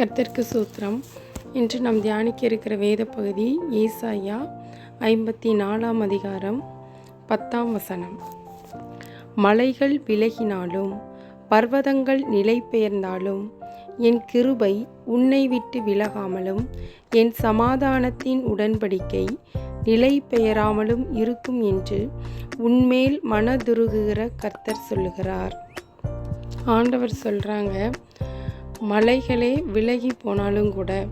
கர்த்தருக்கு சூத்திரம். இன்று நாம் தியானிக்க இருக்கிற வேத பகுதி ஏசாயா ஐம்பத்தி நாலாம் அதிகாரம் பத்தாம் வசனம். மலைகள் விலகினாலும் பர்வதங்கள் நிலை பெயர்ந்தாலும் என் கிருபை உன்னை விட்டு விலகாமலும் என் சமாதானத்தின் உடன்படிக்கை நிலை பெயராமலும் இருக்கும் என்று உன்மேல் மனதுருகுகிற கர்த்தர் சொல்லுகிறார். ஆண்டவர் சொல்கிறாங்க மலைகளே விலகி போனாலும் கூட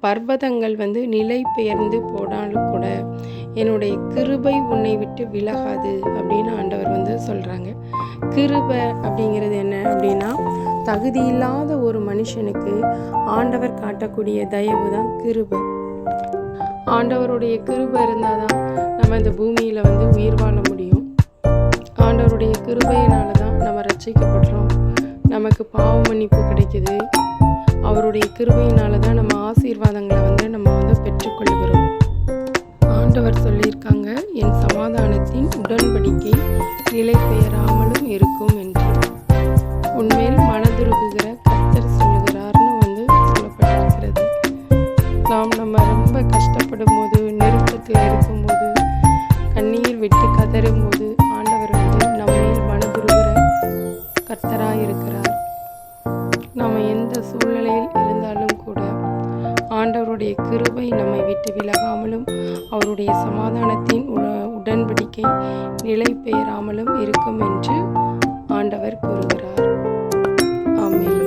பர்வதங்கள் வந்து நிலை பெயர்ந்து போனாலும் கூட என்னுடைய கிருபை உன்னை விட்டு விலகாது அப்படின்னு ஆண்டவர் வந்து சொல்கிறாங்க கிருபை அப்படிங்கிறது என்ன அப்படின்னா தகுதி இல்லாத ஒரு மனுஷனுக்கு ஆண்டவர் காட்டக்கூடிய தயவு தான் கிருபை. ஆண்டவருடைய கிருபை இருந்தால் தான் நம்ம இந்த பூமியில் வந்து உயிர் வாழ பாவ மன்னிப்பு கிடைக்குது. அவருடைய கிருபையினால தான் நம்ம ஆசீர்வாதங்களை வந்து நம்ம வந்து பெற்றுக்கொள்கிறோம். ஆண்டவர் சொல்லியிருக்காங்க என் சமாதானத்தின் உடன்படிக்கை நிலை பெயராமலும் இருக்கும் என்று. உண்மையில் மனதுருகுகிற கர்த்தர் சொல்லுகிறார்னு வந்து சொல்லப்பட்டிருக்கிறது. நாம் நம்ம ரொம்ப கஷ்டப்படும் போது நெருக்கத்தில் இருக்கும்போது கண்ணீர் விட்டு கதறும் போது ஆண்டவர் வந்து நம்மையில் மனதுருகிற கர்த்தராக இருக்கிறார் நாம் எந்த சூழ்நிலையில் இருந்தாலும் கூட ஆண்டவருடைய கிருபை நம்மை விட்டு விலகாமலும் அவருடைய சமாதானத்தின் உடன்படிக்கை நிலை பெயராமலும் இருக்கும் என்று ஆண்டவர் கூறுகிறார். ஆமேன்.